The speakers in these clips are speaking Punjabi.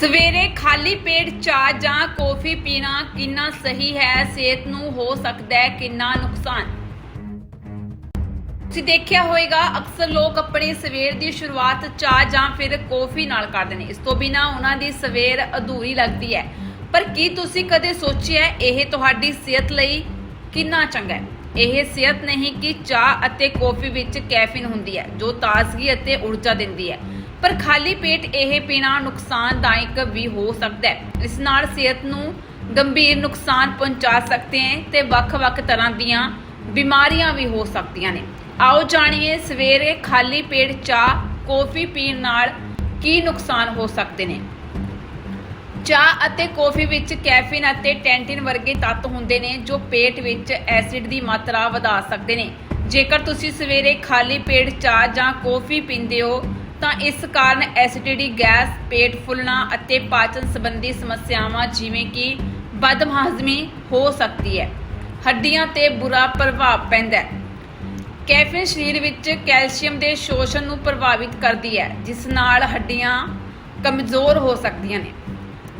ਸਵੇਰੇ ਖਾਲੀ ਪੇਟ ਚਾਹ ਜਾਂ ਕੌਫੀ ਪੀਣਾ ਕਿੰਨਾ ਸਹੀ ਹੈ? ਸਿਹਤ ਨੂੰ ਹੋ ਸਕਦਾ ਹੈ ਕਿੰਨਾ ਨੁਕਸਾਨ? ਤੁਸੀਂ ਦੇਖਿਆ ਹੋਵੇਗਾ, ਅਕਸਰ ਲੋਕ ਆਪਣੀ ਸਵੇਰ ਦੀ ਸ਼ੁਰੂਆਤ ਚਾਹ ਜਾਂ ਫਿਰ ਕੌਫੀ ਨਾਲ ਕਰਦੇ ਨੇ। ਇਸ ਤੋਂ ਬਿਨਾ ਉਹਨਾਂ ਦੀ ਸਵੇਰ ਅਧੂਰੀ ਲੱਗਦੀ ਹੈ। ਪਰ ਕੀ ਤੁਸੀਂ ਕਦੇ ਸੋਚਿਆ ਇਹ ਤੁਹਾਡੀ ਸਿਹਤ ਲਈ ਕਿੰਨਾ ਚੰਗਾ ਹੈ? ਇਹ ਸਿਹਤ ਨਹੀਂ ਕਿ ਚਾਹ ਅਤੇ ਕੌਫੀ ਵਿੱਚ ਕੈਫੀਨ ਹੁੰਦੀ ਹੈ, ਜੋ ਤਾਜ਼ਗੀ ਅਤੇ ਊਰਜਾ ਦਿੰਦੀ ਹੈ। ਪਰ ਖਾਲੀ ਪੇਟ ਇਹ ਪੀਣਾ ਨੁਕਸਾਨਦਾਇਕ ਵੀ ਹੋ ਸਕਦਾ ਹੈ। ਇਸ ਨਾਲ ਸਿਹਤ ਨੂੰ ਗੰਭੀਰ ਨੁਕਸਾਨ ਪਹੁੰਚਾ ਸਕਦੇ ਹੈ ਤੇ ਵੱਖ-ਵੱਖ ਤਰ੍ਹਾਂ ਦੀਆਂ ਬਿਮਾਰੀਆਂ ਵੀ ਹੋ ਸਕਦੀਆਂ ਨੇ। ਆਓ ਜਾਣੀਏ ਸਵੇਰੇ ਖਾਲੀ ਪੇਟ ਚਾਹ, ਕੌਫੀ ਪੀਣ ਨਾਲ ਕੀ ਨੁਕਸਾਨ ਹੋ ਸਕਦੇ ਨੇ। ਚਾਹ ਅਤੇ ਕੌਫੀ ਵਿੱਚ ਕੈਫੀਨ ਅਤੇ ਟੈਂਟਿਨ ਵਰਗੇ ਤੱਤ ਹੁੰਦੇ ਨੇ ਜੋ ਪੇਟ ਵਿੱਚ ਐਸਿਡ ਦੀ ਮਾਤਰਾ ਵਧਾ ਸਕਦੇ ਨੇ। ਜੇਕਰ ਤੁਸੀਂ ਸਵੇਰੇ ਖਾਲੀ ਪੇਟ ਚਾਹ ਜਾਂ ਕੌਫੀ ਪੀਂਦੇ ਹੋ ਤਾਂ ਇਸ ਕਾਰਨ ਐਸਿਡਿਟੀ, ਗੈਸ, ਪੇਟ ਫੁੱਲਣਾ ਅਤੇ ਪਾਚਨ ਸੰਬੰਧੀ ਸਮੱਸਿਆਵਾਂ ਜਿਵੇਂ ਕਿ ਬਦਹਜ਼ਮੀ ਹੋ ਸਕਦੀ ਹੈ। ਹੱਡੀਆਂ ਤੇ ਬੁਰਾ ਪ੍ਰਭਾਵ ਪੈਂਦਾ ਹੈ। ਕੈਫੀਨ ਸਰੀਰ ਵਿੱਚ ਕੈਲਸ਼ੀਅਮ ਦੇ ਸ਼ੋਸ਼ਣ ਨੂੰ ਪ੍ਰਭਾਵਿਤ ਕਰਦੀ ਹੈ, ਜਿਸ ਨਾਲ ਹੱਡੀਆਂ ਕਮਜ਼ੋਰ ਹੋ ਸਕਦੀਆਂ ਨੇ।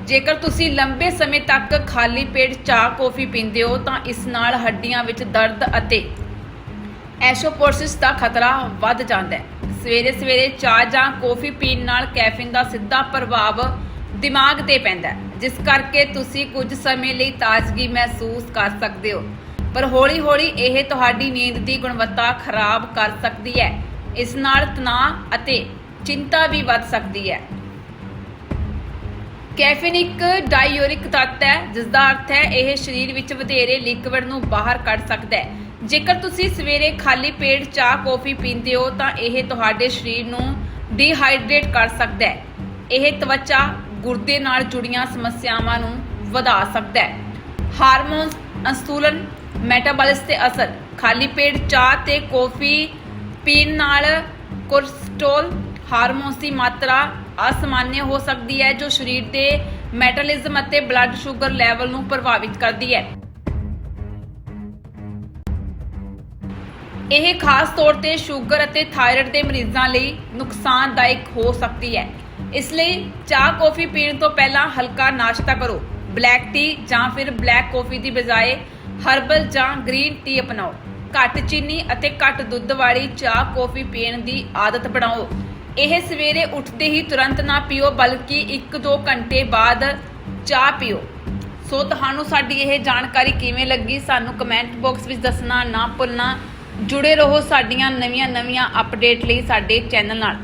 ਜੇਕਰ ਤੁਸੀਂ ਲੰਬੇ ਸਮੇਂ ਤੱਕ ਖਾਲੀ ਪੇਟ ਚਾਹ, ਕੌਫੀ ਪੀਂਦੇ ਹੋ, ਤਾਂ ਇਸ ਨਾਲ ਹੱਡੀਆਂ ਵਿੱਚ ਦਰਦ ਅਤੇ ਐਸ਼ੋਪੋਰਸਿਸ ਦਾ ਖਤਰਾ ਵੱਧ ਜਾਂਦਾ ਹੈ। ਸਵੇਰੇ ਸਵੇਰੇ ਚਾਹ ਜਾਂ ਕੌਫੀ ਪੀਣ ਨਾਲ ਕੈਫੀਨ ਦਾ ਸਿੱਧਾ ਪ੍ਰਭਾਵ ਦਿਮਾਗ ਤੇ ਪੈਂਦਾ ਹੈ, ਜਿਸ ਕਰਕੇ ਤੁਸੀਂ ਕੁਝ ਸਮੇਂ ਲਈ ਤਾਜ਼ਗੀ ਮਹਿਸੂਸ ਕਰ ਸਕਦੇ ਹੋ। ਪਰ ਹੌਲੀ-ਹੌਲੀ ਇਹ ਤੁਹਾਡੀ ਨੀਂਦ ਦੀ ਗੁਣਵੱਤਾ ਖਰਾਬ ਕਰ ਸਕਦੀ ਹੈ। ਇਸ ਨਾਲ ਤਣਾਅ ਅਤੇ ਚਿੰਤਾ ਵੀ ਵੱਧ ਸਕਦੀ ਹੈ। ਕੈਫੀਨ ਇੱਕ ਡਾਇਓਰਿਕ ਤੱਤ ਹੈ ਜਿਸ ਦਾ ਅਰਥ ਹੈ ਇਹ ਸਰੀਰ ਵਿੱਚ ਵਧੇਰੇ ਲਿਕਵਿਡ ਨੂੰ ਬਾਹਰ ਕੱਢ ਸਕਦਾ ਹੈ। ਜੇਕਰ ਤੁਸੀਂ ਸਵੇਰੇ ਖਾਲੀ ਪੇਟ ਚਾਹ, ਕੌਫੀ ਪੀਂਦੇ ਹੋ, ਤਾਂ ਇਹ ਤੁਹਾਡੇ ਸਰੀਰ ਨੂੰ ਡੀਹਾਈਡਰੇਟ ਕਰ ਸਕਦਾ ਹੈ। ਇਹ ਤਵਚਾ ਗੁਰਦੇ ਨਾਲ ਜੁੜੀਆਂ ਸਮੱਸਿਆਵਾਂ ਨੂੰ ਵਧਾ ਸਕਦਾ ਹੈ। ਹਾਰਮੋਨਸ ਅਸਤੂਲਨ ਮੈਟਾਬੋਲਿਸ ਤੇ ਅਸਰ। ਖਾਲੀ ਪੇਟ ਚਾਹ ਤੇ ਕੌਫੀ ਪੀਣ ਨਾਲ ਕੋਲੇਸਟ੍ਰੋਲ, ਹਾਰਮੋਨਸ ਦੀ ਮਾਤਰਾ ਅਸਮਾਨਯ ਹੋ ਸਕਦੀ ਹੈ ਜੋ ਸਰੀਰ ਦੇ ਮੈਟਾਬੋਲਿਜ਼ਮ ਅਤੇ ਬਲੱਡ ਸ਼ੂਗਰ ਲੈਵਲ ਨੂੰ ਪ੍ਰਭਾਵਿਤ ਕਰਦੀ ਹੈ। ਇਹ ਖਾਸ ਤੌਰ ਤੇ ਸ਼ੂਗਰ ਅਤੇ ਥਾਇਰਾਇਡ ਦੇ ਮਰੀਜ਼ਾਂ ਲਈ ਨੁਕਸਾਨਦਾਇਕ ਹੋ ਸਕਦੀ ਹੈ। ਇਸ ਲਈ ਚਾਹ ਕੌਫੀ ਪੀਣ ਤੋਂ ਪਹਿਲਾਂ ਹਲਕਾ ਨਾਸ਼ਤਾ ਕਰੋ ਬਲੈਕ ਟੀ ਜਾਂ ਫਿਰ ਬਲੈਕ ਕੌਫੀ ਦੀ ਬਜਾਏ ਹਰਬਲ ਜਾਂ ਗ੍ਰੀਨ ਟੀ ਅਪਣਾਓ। ਘੱਟ ਚੀਨੀ ਅਤੇ ਘੱਟ ਦੁੱਧ ਵਾਲੀ ਚਾਹ ਕੌਫੀ ਪੀਣ ਦੀ ਆਦਤ ਬਣਾਓ। ਇਹ ਸਵੇਰੇ ਉੱਠਦੇ ਹੀ ਤੁਰੰਤ ਨਾ ਪੀਓ, ਬਲਕਿ 1-2 ਘੰਟੇ ਬਾਅਦ ਚਾਹ ਪੀਓ। ਸੋ ਤੁਹਾਨੂੰ ਸਾਡੀ ਇਹ ਜਾਣਕਾਰੀ ਕਿਵੇਂ ਲੱਗੀ, ਸਾਨੂੰ ਕਮੈਂਟ ਬਾਕਸ ਵਿੱਚ ਦੱਸਣਾ ਨਾ ਭੁੱਲਣਾ। ਜੁੜੇ ਰਹੋ ਸਾਡੀਆਂ ਨਵੀਆਂ-ਨਵੀਆਂ ਅਪਡੇਟ ਲਈ ਸਾਡੇ ਚੈਨਲ ਨਾਲ।